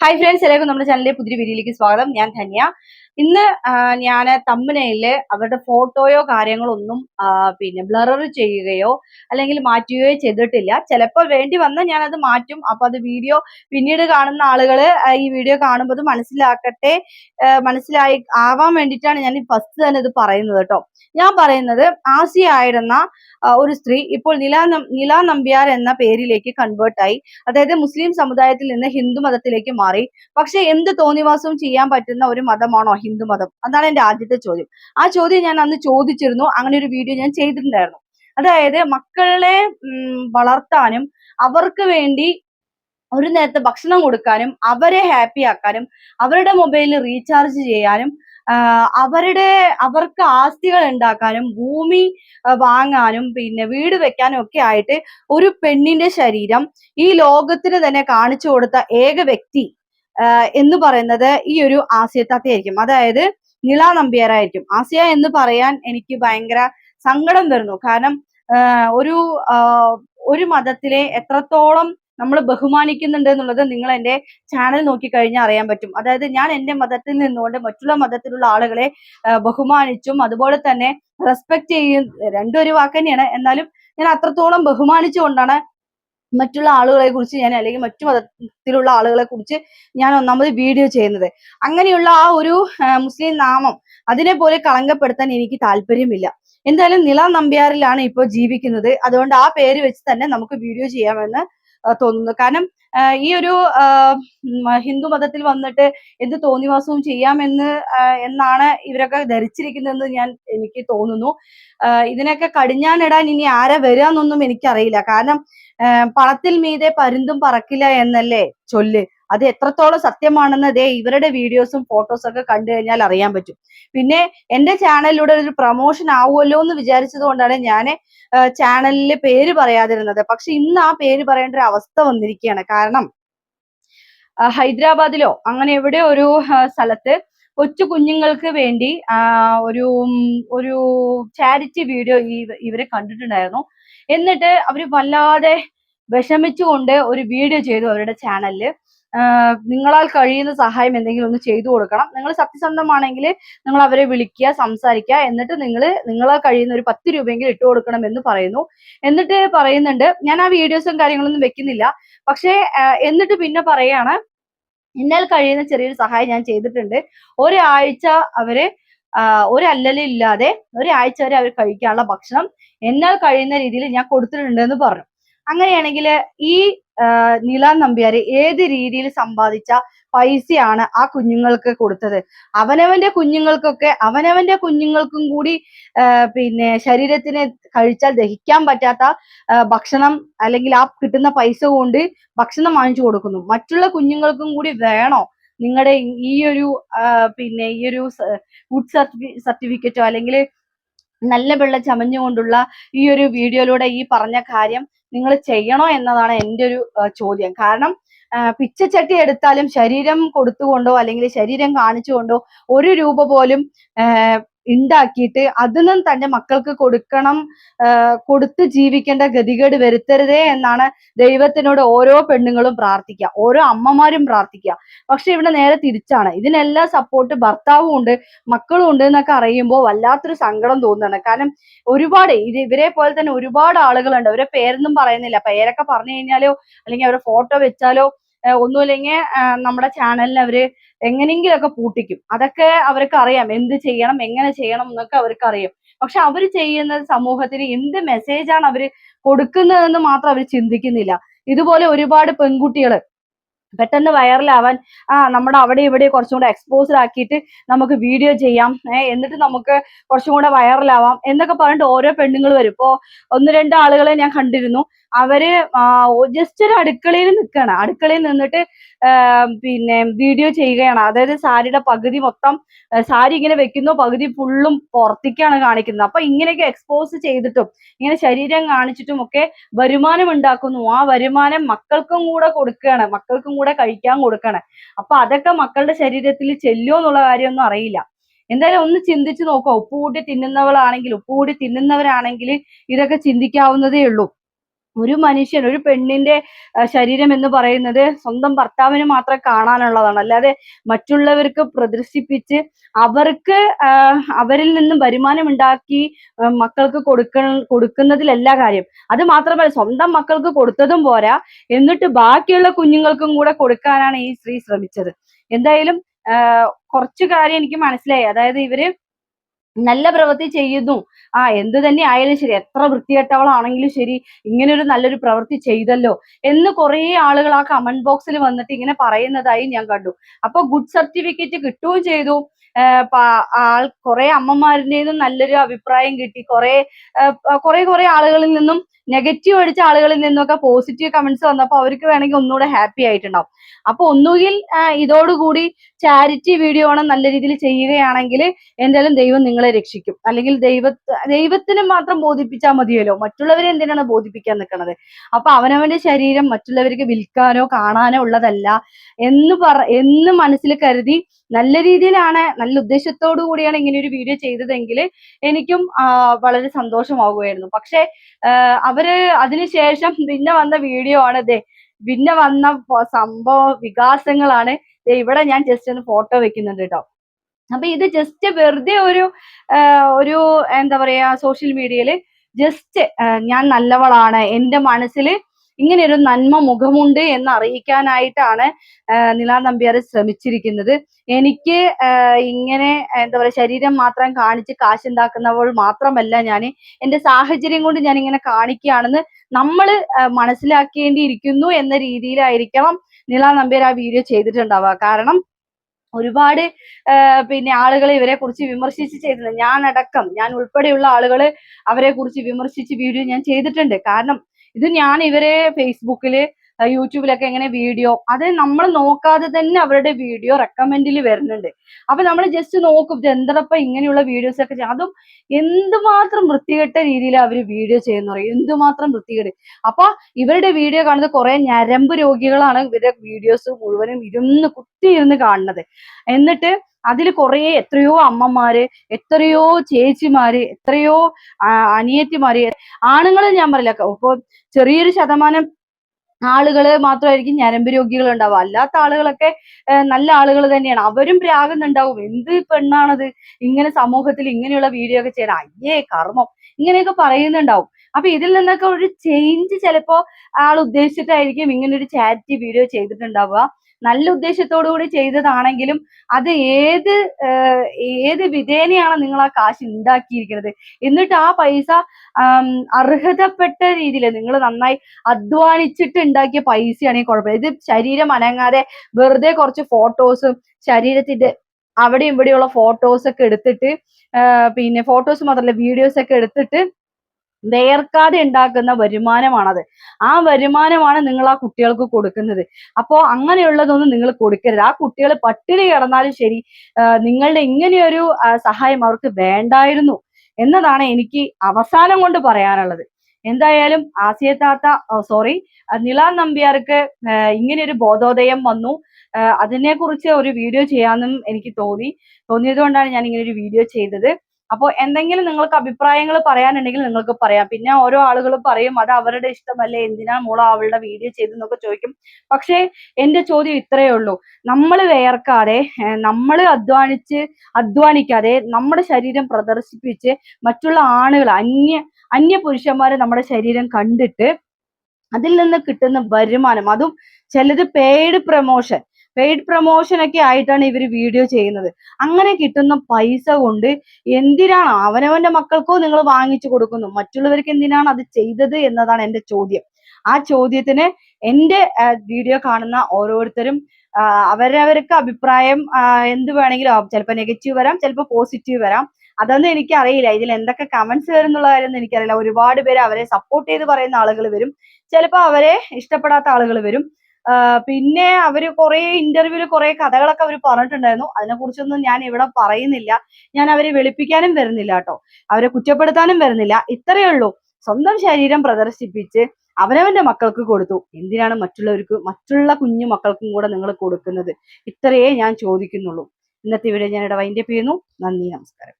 Hi friends എല്ലാവർക്കും നമ്മുടെ ചാനലിലെ പുതിയ വീഡിയോയിലേക്ക് സ്വാഗതം. ഞാൻ ധന്യ. ഇന്ന് ഞാൻ തമ്മനയിൽ അവരുടെ ഫോട്ടോയോ കാര്യങ്ങളോ ഒന്നും പിന്നെ ബ്ലറർ ചെയ്യുകയോ അല്ലെങ്കിൽ മാറ്റുകയോ ചെയ്തിട്ടില്ല. ചിലപ്പോൾ വേണ്ടി വന്നാൽ ഞാൻ അത് മാറ്റും. അപ്പൊ അത് വീഡിയോ പിന്നീട് കാണുന്ന ആളുകൾ ഈ വീഡിയോ കാണുമ്പോൾ അത് മനസ്സിലാക്കട്ടെ മനസ്സിലായി ആവാൻ വേണ്ടിയിട്ടാണ് ഞാൻ ഫസ്റ്റ് തന്നെ ഇത് പറയുന്നത് കേട്ടോ. ഞാൻ പറയുന്നത് ആസിയ ആയിരുന്ന ഒരു സ്ത്രീ ഇപ്പോൾ നില നില നമ്പ്യാർ എന്ന പേരിലേക്ക് കൺവേർട്ട് ആയി. അതായത് മുസ്ലിം സമുദായത്തിൽ നിന്ന് ഹിന്ദു മതത്തിലേക്ക് മാറി. പക്ഷെ എന്ത് തോന്നിവാസവും ചെയ്യാൻ പറ്റുന്ന ഒരു മതമാണോ ഹിന്ദു മതം. അതാണ് എന്റെ ആദ്യത്തെ ചോദ്യം. ആ ചോദ്യം ഞാൻ അന്ന് ചോദിച്ചിരുന്നു. അങ്ങനെ ഒരു വീഡിയോ ഞാൻ ചെയ്തിട്ടുണ്ടായിരുന്നു. അതായത് മക്കളെ വളർത്താനും അവർക്ക് വേണ്ടി ഒരു നേരത്തെ ഭക്ഷണം കൊടുക്കാനും അവരെ ഹാപ്പി ആക്കാനും അവരുടെ മൊബൈലിൽ റീചാർജ് ചെയ്യാനും അവരുടെ അവർക്ക് ആസ്തികൾ ഉണ്ടാക്കാനും ഭൂമി വാങ്ങാനും പിന്നെ വീട് വെക്കാനും ഒക്കെ ആയിട്ട് ഒരു പെണ്ണിന്റെ ശരീരം ഈ ലോകത്തിന് തന്നെ കാണിച്ചു കൊടുത്ത ഏക വ്യക്തി എന്ന് പറയുന്നത് ഈ ഒരു ആസിയത്താത്തയായിരിക്കും അതായത് നിള നമ്പ്യാരായിരിക്കും. ആസിയ എന്ന് പറയാൻ എനിക്ക് ഭയങ്കര സങ്കടം വരുന്നു. കാരണം ഒരു ഒരു മതത്തിലെ എത്രത്തോളം നമ്മൾ ബഹുമാനിക്കുന്നുണ്ട് എന്നുള്ളത് നിങ്ങൾ എന്റെ ചാനൽ നോക്കിക്കഴിഞ്ഞാൽ അറിയാൻ പറ്റും. അതായത് ഞാൻ എന്റെ മതത്തിൽ നിന്നുകൊണ്ട് മറ്റുള്ള മതത്തിലുള്ള ആളുകളെ ബഹുമാനിച്ചും അതുപോലെ തന്നെ റെസ്പെക്ട് ചെയ്യും. രണ്ടും ഒരു വാക്ക് തന്നെയാണ്. എന്നാലും ഞാൻ അത്രത്തോളം ബഹുമാനിച്ചുകൊണ്ടാണ് മറ്റുള്ള ആളുകളെ കുറിച്ച് ഞാൻ അല്ലെങ്കിൽ മറ്റു മതത്തിലുള്ള ആളുകളെ കുറിച്ച് ഞാൻ ഒന്നാമത് വീഡിയോ ചെയ്യുന്നത്. അങ്ങനെയുള്ള ആ ഒരു മുസ്ലിം നാമം അതിനെ പോലെ കളങ്കപ്പെടുത്താൻ എനിക്ക് താല്പര്യമില്ല. എന്തായാലും നില നമ്പ്യാറിലാണ് ഇപ്പോൾ ജീവിക്കുന്നത്. അതുകൊണ്ട് ആ പേര് വെച്ച് തന്നെ നമുക്ക് വീഡിയോ ചെയ്യാമെന്ന് തോന്നുന്നു. കാരണം ഈ ഒരു ഹിന്ദു മതത്തിൽ വന്നിട്ട് എന്ത് തോന്നിവാസവും ചെയ്യാമെന്ന് എന്നാണ് ഇവരൊക്കെ ധരിച്ചിരിക്കുന്നതെന്ന് ഞാൻ എനിക്ക് തോന്നുന്നു. ഇതിനൊക്കെ കടിഞ്ഞാണിടാൻ ഇനി ആരെ വരിക എന്നൊന്നും എനിക്കറിയില്ല. കാരണം പണത്തിൽ മീതെ പരുന്തും പറക്കില്ല എന്നല്ലേ ചൊല്ല്. അത് എത്രത്തോളം സത്യമാണെന്ന് ദേ ഇവരുടെ വീഡിയോസും ഫോട്ടോസും ഒക്കെ കണ്ടു കഴിഞ്ഞാൽ അറിയാൻ പറ്റും. പിന്നെ എന്റെ ചാനലിലൂടെ ഒരു പ്രൊമോഷൻ ആവുമല്ലോ എന്ന് വിചാരിച്ചത് കൊണ്ടാണ് ഞാൻ ചാനലിലെ പേര് പറയാതിരുന്നത്. പക്ഷെ ഇന്ന് ആ പേര് പറയേണ്ട ഒരു അവസ്ഥ വന്നിരിക്കുകയാണ്. കാരണം ഹൈദരാബാദിലോ അങ്ങനെ എവിടെ ഒരു സ്ഥലത്ത് കൊച്ചു കുഞ്ഞുങ്ങൾക്ക് വേണ്ടി ഒരു ഒരു ചാരിറ്റി വീഡിയോ ഇവരെ കണ്ടിട്ടുണ്ടായിരുന്നു. എന്നിട്ട് അവർ വല്ലാതെ വിഷമിച്ചുകൊണ്ട് ഒരു വീഡിയോ ചെയ്തു അവരുടെ ചാനലിൽ നിങ്ങളാൽ കഴിയുന്ന സഹായം എന്തെങ്കിലും ഒന്ന് ചെയ്തു കൊടുക്കണം. നിങ്ങൾ സത്യസന്ധമാണെങ്കിൽ നിങ്ങൾ അവരെ വിളിക്കുക സംസാരിക്കുക. എന്നിട്ട് നിങ്ങൾ നിങ്ങളാൽ കഴിയുന്ന ഒരു പത്ത് രൂപയെങ്കിലും ഇട്ട് കൊടുക്കണം എന്ന് പറയുന്നു. എന്നിട്ട് പറയുന്നുണ്ട് ഞാൻ ആ വീഡിയോസും കാര്യങ്ങളൊന്നും വെക്കുന്നില്ല. പക്ഷേ എന്നിട്ട് പിന്നെ പറയാണ് എന്നാൽ കഴിയുന്ന ചെറിയൊരു സഹായം ഞാൻ ചെയ്തിട്ടുണ്ട്. ഒരാഴ്ച അവർ ഒരു അല്ലലില്ലാതെ ഒരാഴ്ച വരെ അവർ കഴിക്കാനുള്ള ഭക്ഷണം. എന്നാൽ കഴിയുന്ന രീതിയിൽ ഞാൻ കൊടുത്തിട്ടുണ്ട് എന്ന് പറഞ്ഞു. അങ്ങനെയാണെങ്കിൽ ഈ നില നമ്പ്യാർ ഏത് രീതിയിൽ സമ്പാദിച്ച പൈസയാണ് ആ കുഞ്ഞുങ്ങൾക്ക് കൊടുത്തത്? അവനവന്റെ കുഞ്ഞുങ്ങൾക്കൊക്കെ അവനവന്റെ കുഞ്ഞുങ്ങൾക്കും കൂടി പിന്നെ ശരീരത്തിന് കഴിച്ചാൽ ദഹിക്കാൻ പറ്റാത്ത ഭക്ഷണം അല്ലെങ്കിൽ ആ കിട്ടുന്ന പൈസ കൊണ്ട് ഭക്ഷണം വാങ്ങിച്ചു കൊടുക്കുന്നു. മറ്റുള്ള കുഞ്ഞുങ്ങൾക്കും കൂടി വേണോ? നിങ്ങളുടെ ഈ ഒരു പിന്നെ ഈ ഒരു ഫുഡ് സർട്ടിഫിക്കറ്റോ അല്ലെങ്കിൽ നല്ല വെള്ളം ചമഞ്ഞുകൊണ്ടുള്ള ഈ ഒരു വീഡിയോയിലൂടെ ഈ പറഞ്ഞ കാര്യം നിങ്ങൾ ചെയ്യണോ എന്നതാണ് എന്റെ ഒരു ചോദ്യം. കാരണം പിച്ചച്ചട്ടി എടുത്താലും ശരീരം കൊടുത്തുകൊണ്ടോ അല്ലെങ്കിൽ ശരീരം കാണിച്ചുകൊണ്ടോ ഒരു രൂപ പോലും ഉണ്ടാക്കിയിട്ട് അതിനും തന്റെ മക്കൾക്ക് കൊടുക്കണം കൊടുത്ത് ജീവിക്കേണ്ട ഗതികേട് വരുത്തരുതേ എന്നാണ് ദൈവത്തിനോട് ഓരോ പെണ്ണുങ്ങളും പ്രാർത്ഥിക്കുക. ഓരോ അമ്മമാരും പ്രാർത്ഥിക്കുക. പക്ഷെ ഇവിടെ നേരെ തിരിച്ചാണ്. ഇതിനെല്ലാം സപ്പോർട്ട് ഭർത്താവും ഉണ്ട് മക്കളും ഉണ്ട് എന്നൊക്കെ അറിയുമ്പോൾ വല്ലാത്തൊരു സങ്കടം തോന്നുന്നു കാരണം ഒരുപാട് ഇത് ഇവരെ പോലെ തന്നെ ഒരുപാട് ആളുകളുണ്ട്. അവരെ പേരൊന്നും പറയുന്നില്ല. പേരൊക്കെ പറഞ്ഞു കഴിഞ്ഞാലോ അല്ലെങ്കിൽ അവരെ ഫോട്ടോ വെച്ചാലോ ഒന്നുമില്ലെങ്കിൽ നമ്മുടെ ചാനലിൽ അവർ എങ്ങനെയെങ്കിലുമൊക്കെ പൂട്ടിക്കും. അതൊക്കെ അവർക്ക് അറിയാം. എന്ത് ചെയ്യണം എങ്ങനെ ചെയ്യണം എന്നൊക്കെ അവർക്ക് അറിയാം. പക്ഷെ അവർ ചെയ്യുന്ന സമൂഹത്തിന് എന്ത് മെസ്സേജാണ് അവർ കൊടുക്കുന്നതെന്ന് മാത്രം അവർ ചിന്തിക്കുന്നില്ല. ഇതുപോലെ ഒരുപാട് പെൺകുട്ടികൾ പെട്ടെന്ന് വൈറലാവാൻ ആ നമ്മുടെ അവിടെ ഇവിടെ കുറച്ചും കൂടെ എക്സ്പോസ്ഡ് ആക്കിയിട്ട് നമുക്ക് വീഡിയോ ചെയ്യാം എന്നിട്ട് നമുക്ക് കുറച്ചും കൂടെ വൈറലാവാം എന്നൊക്കെ പറഞ്ഞിട്ട് ഓരോ പെണ്ണുങ്ങൾ വരും. ഇപ്പോ ഒന്ന് രണ്ട് ആളുകളെ ഞാൻ കണ്ടിരുന്നു. അവർ ജസ്റ്റ് ഒരു അടുക്കളയിൽ നിൽക്കുകയാണ് അടുക്കളയിൽ നിന്നിട്ട് പിന്നെ വീഡിയോ ചെയ്യുകയാണ്. അതായത് സാരിയുടെ പകുതി മൊത്തം സാരി ഇങ്ങനെ വെക്കുന്നു പകുതി ഫുള്ളും പുറത്തേക്കാണ് കാണിക്കുന്നത്. അപ്പൊ ഇങ്ങനെയൊക്കെ എക്സ്പോസ് ചെയ്തിട്ടും ഇങ്ങനെ ശരീരം കാണിച്ചിട്ടും ഒക്കെ വരുമാനം ഉണ്ടാക്കുന്നു. ആ വരുമാനം മക്കൾക്കും കൂടെ കൊടുക്കുകയാണ്. മക്കൾക്കും കൂടെ കഴിക്കാൻ കൊടുക്കുകയാണ്. അപ്പൊ അതൊക്കെ മക്കളുടെ ശരീരത്തിൽ ചെല്ലോ എന്നുള്ള കാര്യമൊന്നും അറിയില്ല. എന്തായാലും ഒന്ന് ചിന്തിച്ചു നോക്കുക ഉപ്പ് കൂട്ടി തിന്നുന്നവളാണെങ്കിൽ ഉപ്പ് തിന്നുന്നവരാണെങ്കിൽ ഇതൊക്കെ ചിന്തിക്കാവുന്നതേ ഉള്ളൂ. ഒരു മനുഷ്യൻ ഒരു പെണ്ണിന്റെ ശരീരം എന്ന് പറയുന്നത് സ്വന്തം ഭർത്താവിന് മാത്രം കാണാനുള്ളതാണ്. അല്ലാതെ മറ്റുള്ളവർക്ക് പ്രദർശിപ്പിച്ച് അവർക്ക് അവരിൽ നിന്നും വരുമാനം ഉണ്ടാക്കി മക്കൾക്ക് കൊടുക്ക കൊടുക്കുന്നതിലല്ല കാര്യം. അത് മാത്രമല്ല സ്വന്തം മക്കൾക്ക് കൊടുത്തതും പോരാ. എന്നിട്ട് ബാക്കിയുള്ള കുഞ്ഞുങ്ങൾക്കും കൂടെ കൊടുക്കാനാണ് ഈ സ്ത്രീ ശ്രമിച്ചത്. എന്തായാലും കുറച്ച് കാര്യം എനിക്ക് മനസ്സിലായി. അതായത് ഇവർ നല്ല പ്രവൃത്തി ചെയ്യുന്നു. ആ എന്ത് തന്നെ ആയാലും ശരി എത്ര വൃത്തികെട്ടവളാണെങ്കിലും ശരി ഇങ്ങനെ ഒരു നല്ലൊരു പ്രവൃത്തി ചെയ്തല്ലോ എന്ന് കുറേ ആളുകൾ ആ കമന്റ് ബോക്സിൽ വന്നിട്ട് ഇങ്ങനെ പറയുന്നതായി ഞാൻ കണ്ടു. അപ്പൊ ഗുഡ് സർട്ടിഫിക്കറ്റ് കിട്ടുകയും ചെയ്തു. ആൾ കുറെ അമ്മമാരുടേതും നല്ലൊരു അഭിപ്രായം കിട്ടി. കുറെ കുറെ കുറെ ആളുകളിൽ നിന്നും നെഗറ്റീവ് അടിച്ച ആളുകളിൽ നിന്നൊക്കെ പോസിറ്റീവ് കമന്റ്സ് വന്നപ്പോൾ അവർക്ക് വേണമെങ്കിൽ ഒന്നുകൂടെ ഹാപ്പി ആയിട്ടുണ്ടാവും. അപ്പൊ ഒന്നുകിൽ ഇതോടുകൂടി ചാരിറ്റി വീഡിയോ ആണ് നല്ല രീതിയിൽ ചെയ്യുകയാണെങ്കിൽ എന്തായാലും ദൈവം നിങ്ങളെ രക്ഷിക്കും. അല്ലെങ്കിൽ ദൈവ ദൈവത്തിന് മാത്രം ബോധിപ്പിച്ചാൽ മതിയല്ലോ. മറ്റുള്ളവരെ എന്തിനാണ് ബോധിപ്പിക്കാൻ നിൽക്കുന്നത് അപ്പൊ അവനവന്റെ ശരീരം മറ്റുള്ളവർക്ക് വിൽക്കാനോ കാണാനോ ഉള്ളതല്ല എന്ന് പറ എന്ന് മനസ്സിൽ കരുതി നല്ല രീതിയിലാണ് നല്ല ഉദ്ദേശത്തോടു കൂടിയാണ് ഇങ്ങനെ ഒരു വീഡിയോ ചെയ്തതെങ്കിൽ എനിക്കും വളരെ സന്തോഷമാകുമായിരുന്നു പക്ഷെ ആ, അവർ അതിനുശേഷം പിന്നെ വന്ന വീഡിയോ ആണ് ദേ. പിന്നെ വന്ന സംഭവ വികാസങ്ങളാണ് ഇവിടെ ഞാൻ ജസ്റ്റ് ഒന്ന് ഫോട്ടോ വെക്കുന്നുണ്ട് കേട്ടോ അപ്പൊ ഇത് ജസ്റ്റ് വെറുതെ ഒരു ഒരു എന്താ പറയാ സോഷ്യൽ മീഡിയയിൽ ജസ്റ്റ് ഞാൻ നല്ലവളാണ്. എന്റെ മനസ്സിൽ ഇങ്ങനെ ഒരു നന്മ മുഖമുണ്ട് എന്ന് അറിയിക്കാനായിട്ടാണ് നിലാ നമ്പ്യാർ ശ്രമിച്ചിരിക്കുന്നത്. എനിക്ക് ഇങ്ങനെ എന്താ പറയുക ശരീരം മാത്രം കാണിച്ച് കാശുണ്ടാക്കുന്നവൾ മാത്രമല്ല ഞാൻ എന്റെ സാഹചര്യം കൊണ്ട് ഞാൻ ഇങ്ങനെ കാണിക്കുകയാണെന്ന് നമ്മൾ മനസ്സിലാക്കേണ്ടിയിരിക്കുന്നു എന്ന രീതിയിലായിരിക്കണം നിലാ നമ്പ്യാർ ആ വീഡിയോ ചെയ്തിട്ടുണ്ടാവുക. കാരണം ഒരുപാട് പിന്നെ ആളുകൾ ഇവരെ കുറിച്ച് വിമർശിച്ച് ചെയ്തിട്ടുണ്ട്. ഞാൻ ഞാൻ ഉൾപ്പെടെയുള്ള ആളുകൾ അവരെ കുറിച്ച് വിമർശിച്ച് വീഡിയോ ഞാൻ ചെയ്തിട്ടുണ്ട്. കാരണം ഇത് ഞാൻ ഇവരെ ഫേസ്ബുക്കിൽ ആ, യൂട്യൂബിലൊക്കെ എങ്ങനെ വീഡിയോ അത് നമ്മൾ നോക്കാതെ തന്നെ അവരുടെ വീഡിയോ റെക്കമെൻഡിൽ വരുന്നുണ്ട്. അപ്പൊ നമ്മൾ ജസ്റ്റ് നോക്കും എന്തടപ്പ ഇങ്ങനെയുള്ള വീഡിയോസ് ഒക്കെ അതും എന്തുമാത്രം വൃത്തികെട്ട രീതിയിൽ അവർ വീഡിയോ ചെയ്യുന്ന പറയും. എന്തുമാത്രം വൃത്തികേട്. അപ്പൊ ഇവരുടെ വീഡിയോ കാണുന്നത് കുറെ ഞരമ്പ് രോഗികളാണ് ഇവരുടെ വീഡിയോസ് മുഴുവനും ഇരുന്ന് കുത്തിയിരുന്ന് കാണുന്നത്. എന്നിട്ട് അതിൽ കുറേ എത്രയോ അമ്മമാര് എത്രയോ ചേച്ചിമാര് എത്രയോ അനിയത്തിമാര് ആണുങ്ങളെ ഞാൻ പറയില്ല. ഇപ്പൊ ചെറിയൊരു ശതമാനം ആളുകൾ മാത്രമായിരിക്കും ഞരമ്പ് രോഗികൾ ഉണ്ടാവുക അല്ലാത്ത ആളുകളൊക്കെ നല്ല ആളുകൾ തന്നെയാണ്. അവരും രാഗുന്നുണ്ടാവും എന്ത് പെണ്ണാണത്? ഇങ്ങനെ സമൂഹത്തിൽ ഇങ്ങനെയുള്ള വീഡിയോ ഒക്കെ ചെയ്യണം. അയ്യേ കർമ്മം. ഇങ്ങനെയൊക്കെ പറയുന്നുണ്ടാവും. അപ്പൊ ഇതിൽ നിന്നൊക്കെ ഒരു ചേഞ്ച് ചിലപ്പോ ആൾ ഉദ്ദേശിച്ചിട്ടായിരിക്കും ഇങ്ങനെ ഒരു ചാരിറ്റി വീഡിയോ ചെയ്തിട്ടുണ്ടാവുക. നല്ല ഉദ്ദേശത്തോടു കൂടി ചെയ്തതാണെങ്കിലും അത് ഏത് ഏത് വിധേനയാണ് നിങ്ങൾ ആ കാശ് ഉണ്ടാക്കിയിരിക്കുന്നത് എന്നിട്ട് ആ പൈസ അർഹതപ്പെട്ട രീതിയിൽ നിങ്ങൾ നന്നായി അധ്വാനിച്ചിട്ട് ഉണ്ടാക്കിയ പൈസയാണെങ്കിൽ കുഴപ്പമില്ല ഇത് ശരീരം അനങ്ങാതെ വെറുതെ കുറച്ച് ഫോട്ടോസും ശരീരത്തിന്റെ അവിടെയും ഇവിടെയുള്ള ഫോട്ടോസ് ഒക്കെ എടുത്തിട്ട് പിന്നെ ഫോട്ടോസ് മാത്രമല്ല വീഡിയോസ് ഒക്കെ എടുത്തിട്ട് വേർക്കാതെ ഉണ്ടാക്കുന്ന വരുമാനമാണത്. ആ വരുമാനമാണ് നിങ്ങൾ ആ കുട്ടികൾക്ക് കൊടുക്കുന്നത്. അപ്പോ അങ്ങനെയുള്ളതൊന്നും നിങ്ങൾ കൊടുക്കരുത്. ആ കുട്ടികൾ പട്ടിണി കിടന്നാലും ശരി നിങ്ങളുടെ ഇങ്ങനെയൊരു സഹായം അവർക്ക് വേണ്ടായിരുന്നു എന്നതാണ് എനിക്ക് അവസാനം കൊണ്ട് പറയാനുള്ളത്. എന്തായാലും ആസിയ താത്ത സോറി നില നമ്പ്യാർക്ക് ഇങ്ങനെ ഒരു ബോധോദയം വന്നു. അതിനെക്കുറിച്ച് ഒരു വീഡിയോ ചെയ്യാമെന്നും എനിക്ക് തോന്നി. തോന്നിയത് കൊണ്ടാണ് ഞാൻ ഇങ്ങനെ ഒരു വീഡിയോ ചെയ്തത്. അപ്പോൾ എന്തെങ്കിലും നിങ്ങൾക്ക് അഭിപ്രായങ്ങൾ പറയാനുണ്ടെങ്കിൽ നിങ്ങൾക്ക് പറയാം. പിന്നെ ഓരോ ആളുകൾ പറയും അത് അവരുടെ ഇഷ്ടമല്ലേ? എന്തിനാ മോൾ അവളുടെ വീഡിയോ ചെയ്തെന്നൊക്കെ ചോദിക്കും. പക്ഷേ എന്റെ ചോദ്യം ഇത്രയേ ഉള്ളൂ. നമ്മൾ വേർക്കാതെ നമ്മൾ അധ്വാനിച്ച് അധ്വാനിക്കാതെ നമ്മുടെ ശരീരം പ്രദർശിപ്പിച്ച് മറ്റുള്ള ആണുകൾ അന്യ അന്യ പുരുഷന്മാരെ നമ്മുടെ ശരീരം കണ്ടിട്ട് അതിൽ നിന്ന് കിട്ടുന്ന വരുമാനം അതും ചിലത് പെയ്ഡ് പ്രൊമോഷൻ പെയ്ഡ് പ്രൊമോഷൻ ഒക്കെ ആയിട്ടാണ് ഇവർ വീഡിയോ ചെയ്യുന്നത്. അങ്ങനെ കിട്ടുന്ന പൈസ കൊണ്ട് എന്തിനാണ് അവനവന്റെ മക്കൾക്കോ നിങ്ങൾ വാങ്ങിച്ചു കൊടുക്കുന്നു? മറ്റുള്ളവർക്ക് എന്തിനാണ് അത് ചെയ്തത് എന്നതാണ് എന്റെ ചോദ്യം. ആ ചോദ്യത്തിന് എന്റെ വീഡിയോ കാണുന്ന ഓരോരുത്തരും അവരവർക്ക് അഭിപ്രായം എന്ത് വേണമെങ്കിലും ആവും. ചിലപ്പോൾ നെഗറ്റീവ് വരാം ചിലപ്പോൾ പോസിറ്റീവ് വരാം. അതൊന്നും എനിക്ക് അറിയില്ല ഇതിൽ എന്തൊക്കെ കമന്റ്സ് വരും എന്നുള്ള കാര്യമൊന്നും എനിക്കറിയില്ല. ഒരുപാട് പേര് അവരെ സപ്പോർട്ട് ചെയ്ത് പറയുന്ന ആളുകൾ വരും. ചിലപ്പോൾ അവരെ ഇഷ്ടപ്പെടാത്ത ആളുകൾ വരും. പിന്നെ അവർ കുറെ ഇന്റർവ്യൂൽ കുറെ കഥകളൊക്കെ അവർ പറഞ്ഞിട്ടുണ്ടായിരുന്നു. അതിനെ കുറിച്ചൊന്നും ഞാൻ ഇവിടെ പറയുന്നില്ല. ഞാൻ അവരെ വെളുപ്പിക്കാനും വരുന്നില്ല കേട്ടോ അവരെ കുറ്റപ്പെടുത്താനും വരുന്നില്ല. ഇത്രയേ ഉള്ളൂ. സ്വന്തം ശരീരം പ്രദർശിപ്പിച്ച് അവനവന്റെ മക്കൾക്ക് കൊടുത്തു. എന്തിനാണ് മറ്റുള്ളവർക്ക് മറ്റുള്ള കുഞ്ഞു മക്കൾക്കും കൂടെ നിങ്ങൾ കൊടുക്കുന്നത്? ഇത്രയേ ഞാൻ ചോദിക്കുന്നുള്ളൂ. ഇന്നത്തെ വീഡിയോ ഞാൻ ഇവിടെ വൈൻഡപ്പ് ചെയ്യുന്നു. നന്ദി നമസ്കാരം.